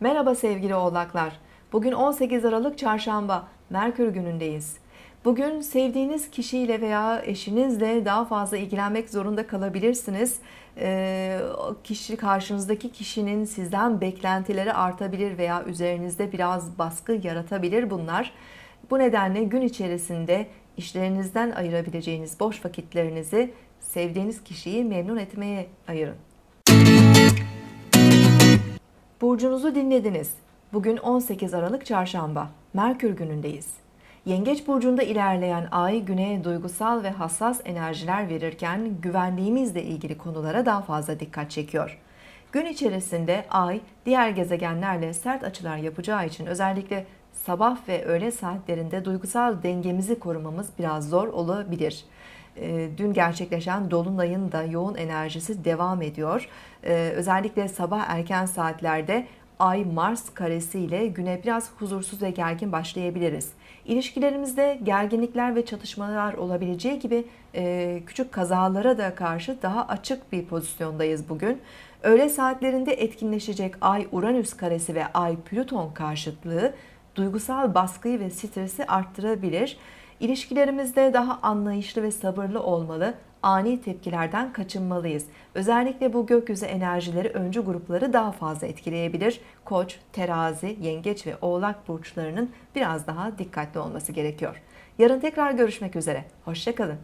Merhaba sevgili oğlaklar. Bugün 18 Aralık Çarşamba, Merkür günündeyiz. Bugün sevdiğiniz kişiyle veya eşinizle daha fazla ilgilenmek zorunda kalabilirsiniz. Ee, o kişi karşınızdaki kişinin sizden beklentileri artabilir veya üzerinizde biraz baskı yaratabilir bunlar. Bu nedenle gün içerisinde işlerinizden ayırabileceğiniz boş vakitlerinizi sevdiğiniz kişiyi memnun etmeye ayırın. Burcunuzu dinlediniz. Bugün 18 Aralık Çarşamba. Merkür günündeyiz. Yengeç burcunda ilerleyen ay güneye duygusal ve hassas enerjiler verirken güvenliğimizle ilgili konulara daha fazla dikkat çekiyor. Gün içerisinde ay diğer gezegenlerle sert açılar yapacağı için özellikle sabah ve öğle saatlerinde duygusal dengemizi korumamız biraz zor olabilir. E, Dün gerçekleşen dolunayın da yoğun enerjisi devam ediyor. E, Özellikle sabah erken saatlerde Ay Mars karesiyle güne biraz huzursuz ve gergin başlayabiliriz. İlişkilerimizde gerginlikler ve çatışmalar olabileceği gibi e, küçük kazalara da karşı daha açık bir pozisyondayız bugün. Öğle saatlerinde etkinleşecek Ay Uranüs karesi ve Ay Plüton karşıtlığı duygusal baskıyı ve stresi arttırabilir. İlişkilerimizde daha anlayışlı ve sabırlı olmalı, ani tepkilerden kaçınmalıyız. Özellikle bu gökyüzü enerjileri öncü grupları daha fazla etkileyebilir. Koç, terazi, yengeç ve oğlak burçlarının biraz daha dikkatli olması gerekiyor. Yarın tekrar görüşmek üzere. Hoşçakalın.